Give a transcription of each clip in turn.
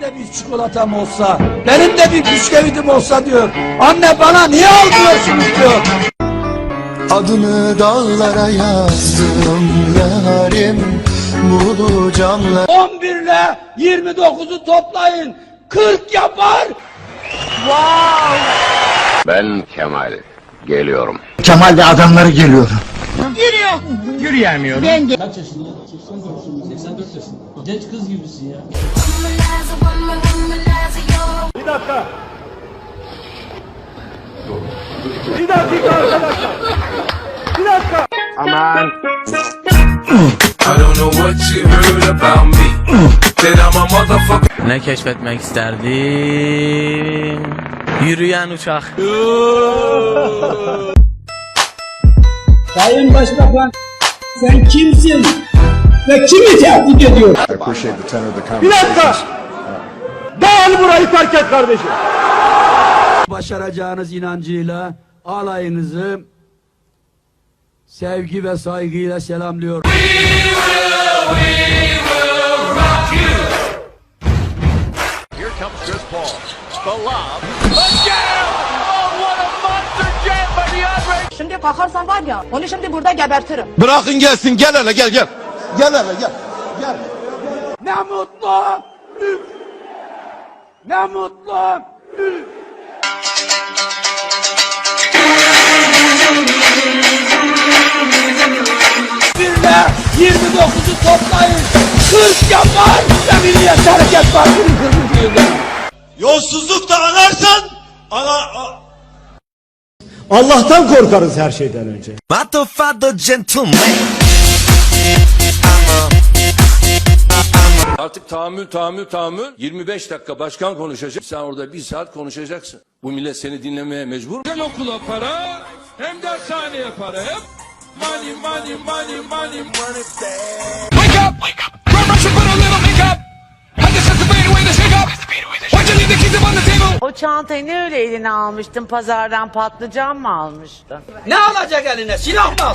Benim de bir çikolatam olsa, benim de bir bisküvitim olsa diyor. Anne bana niye almıyorsunuz diyor. Adını dağlara yazdım yarim Bulu camlar 11 ile 29'u toplayın. 40 yapar. Ben Kemal. Geliyorum. Kemal ve adamları geliyor I don't know what you heard about me. That I'm a motherfucker. Ne keşfetmek isterdim? Yürüyen uçak. Sayın Başbakan sen kimsin? Ve kimi tehdit ediyor? Bir dakika. Dağıl burayı terk et kardeşim. Başaracağınız inancıyla alayınızı sevgi ve saygıyla selamlıyorum. Şimdi kalkarsan var ya, onu şimdi burada gebertirim. Bırakın gelsin gel hele gel gel. Gel hele gel. Gel. Ne mutlu! Ne mutlu! 29'u toplayın. 40 yapar ve Milliyetçi Hareket Partisi'nin kırmızı yıldızı. Yolsuzluk da anarsan ana Allah'tan korkarız her şeyden önce. Father, gentleman. Artık tahammül, tahammül, tahammül. 25 dakika başkan konuşacak. Sen orada bir saat konuşacaksın. Bu millet seni dinlemeye mecbur. Hem okula para, hem dershaneye para. Hep money, money, money, money, money. Wake up! Wake up! Run, rush, put a little makeup. I just have to fade away the shake up. Why'd you leave the keys up on the table? O çantayı ne öyle eline almıştın? Pazardan patlıcan mı almıştın? Ne alacak eline? Silah mı? al?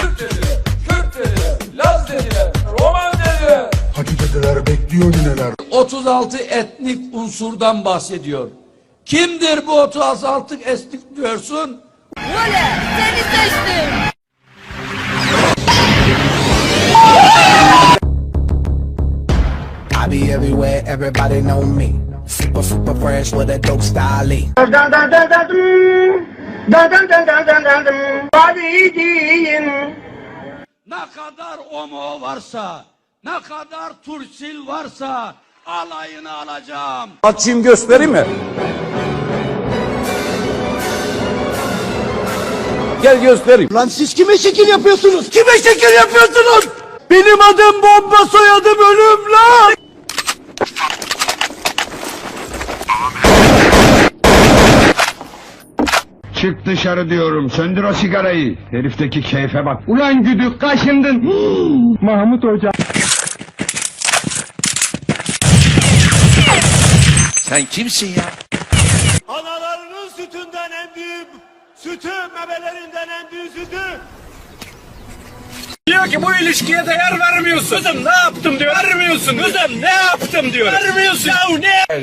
Türk dediler, Kürt dediler, Laz dediler, Roman dediler. 36 etnik unsurdan bahsediyor. Kimdir bu 36 etnik diyorsun? I everywhere everybody know me Super super fresh with a dope style Ne kadar omo varsa, ne kadar turşil varsa alayını alacağım. Açayım göstereyim mi? Gel göstereyim. Lan siz kime şekil yapıyorsunuz? Kime şekil yapıyorsunuz? Benim adım bomba soyadım ölüm lan. Çık dışarı diyorum. Söndür o sigarayı. Herifteki keyfe bak. Ulan güdük kaşındın. Mahmut Hoca. Sen kimsin ya? Analarının sütünden en büyük sütü, memelerinden en büyük sütü. Diyor ki bu ilişkiye değer vermiyorsun. Kızım ne yaptım diyor. Vermiyorsun. Kızım ne yaptım diyor. Vermiyorsun. Ya ne?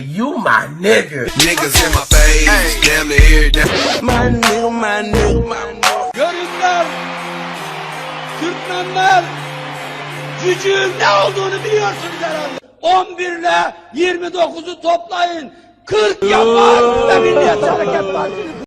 Niggas in my face, damn near day. My nigga, my nigga, my Görünler, Türkmenler, cücüğün ne olduğunu biliyorsunuz herhalde. 11 ile 29'u toplayın. 40 yapar ve Milliyetçi Hareket Partisi'nin